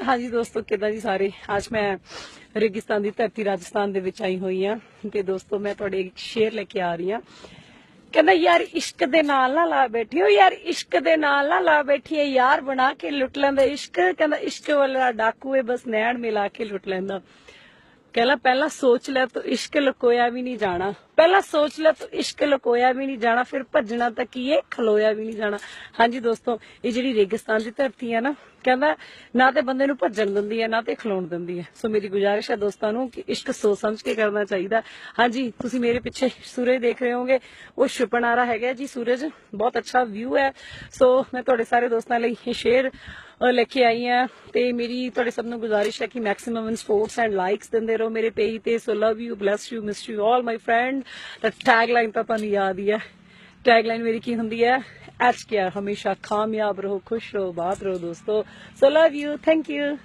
ਹਾਂਜੀ ਦੋਸਤੋ, ਕਿਦਾਂ ਜੀ ਸਾਰੇ? ਅੱਜ ਮੈਂ ਰੇਗਿਸਤਾਨ ਦੀ ਧਰਤੀ ਰਾਜਸਥਾਨ ਦੇ ਵਿੱਚ ਆਈ ਹੋਈ ਆ ਤੇ ਦੋਸਤੋ, ਮੈਂ ਤੁਹਾਡੇ ਇੱਕ ਸ਼ੇਰ ਲੈ ਕੇ ਆ ਰਹੀ ਆ ਕਹਿੰਦਾ, ਯਾਰ, ਇਸ਼ਕ ਦੇ ਨਾਲ ਨਾ ਲਾ ਬੈਠੀ ਹੋ, ਯਾਰ, ਇਸ਼ਕ ਦੇ ਨਾਲ ਨਾ ਲਾ ਬੈਠੀ ਹੈ, ਯਾਰ, ਬਣਾ ਕੇ ਲੁੱਟ ਲੈਂਦਾ ਇਸ਼ਕ। ਕਹਿੰਦਾ, ਇਸ਼ਕ ਵਾਲਾ ਡਾਕੂ ਏ ਬਸ ਨੈਣ ਮਿਲਾ ਕੇ ਲੁੱਟ ਲੈਂਦਾ। ਕਹਿੰਦਾ, ਪਹਿਲਾਂ ਸੋਚ ਲੈ, ਤੂੰ ਇਸ਼ਕ ਲੁਕੋਇਆ ਵੀ ਨਹੀਂ ਜਾਣਾ। ਪਹਿਲਾਂ ਸੋਚ ਲੈ, ਤੂੰ ਇਸ਼ਕ ਲੁਕੋਇਆ ਵੀ ਨਹੀਂ ਜਾਣਾ, ਫਿਰ ਭੱਜਣਾ ਤਾਂ ਕੀ ਏ ਖਲੋਇਆ ਵੀ ਨਹੀਂ ਜਾਣਾ। ਹਾਂਜੀ ਦੋਸਤੋ, ਇਹ ਜਿਹੜੀ ਰੇਗਿਸਤਾਨ ਦੀ ਧਰਤੀ ਆ ਨਾ ਕਹਿੰਦਾ, ਨਾ ਤੇ ਬੰਦੇ ਨੂੰ ਭੱਜਣ ਦਿੰਦੀ ਹੈ, ਨਾ ਤੇ ਖਲੋਣ ਦਿੰਦੀ ਹੈ। ਸੋ ਮੇਰੀ ਗੁਜ਼ਾਰਿਸ਼ ਹੈ ਦੋਸਤਾਂ ਨੂੰ ਕਿ ਇਸ਼ਕ ਸੋਚ ਸਮਝ ਕੇ ਕਰਨਾ ਚਾਹੀਦਾ। ਹਾਂਜੀ, ਤੁਸੀਂ ਮੇਰੇ ਪਿੱਛੇ ਸੂਰਜ ਦੇਖ ਰਹੇ ਹੋਗੇ ਉਹ ਛੁਪਣਾਰਾ ਹੈਗਾ ਜੀ ਸੂਰਜ। ਬਹੁਤ ਅੱਛਾ ਵਿਊ ਹੈ। ਸੋ ਮੈਂ ਤੁਹਾਡੇ ਸਾਰੇ ਦੋਸਤਾਂ ਲਈ ਇਹ ਸ਼ੇਅਰ ਲੈ ਕੇ ਆਈ ਹਾਂ। ਤੇ ਮੇਰੀ, ਤੁਹਾਡੇ ਸਭ ਨੂੰ ਗੁਜ਼ਾਰਿਸ਼ ਹੈ ਕਿ maximum in sports and likes ਦਿੰਦੇ ਰਹੋ ਮੇਰੇ ਪੇਜ ਤੇ। So love you bless you miss you all my friend the tag line ਤਾਂ ਤੁਹਾਨੂੰ ਯਾਦ ਹੀ ਹੈ। ਟੈਗਲਾਈਨ ਮੇਰੀ ਕੀ ਹੁੰਦੀ ਹੈ? ਐਚ ਕੇ ਹਮੇਸ਼ਾ ਕਾਮਯਾਬ ਰਹੋ, ਖੁਸ਼ ਰਹੋ, ਬਾਤ ਰਹੋ ਦੋਸਤੋ। So love you thank you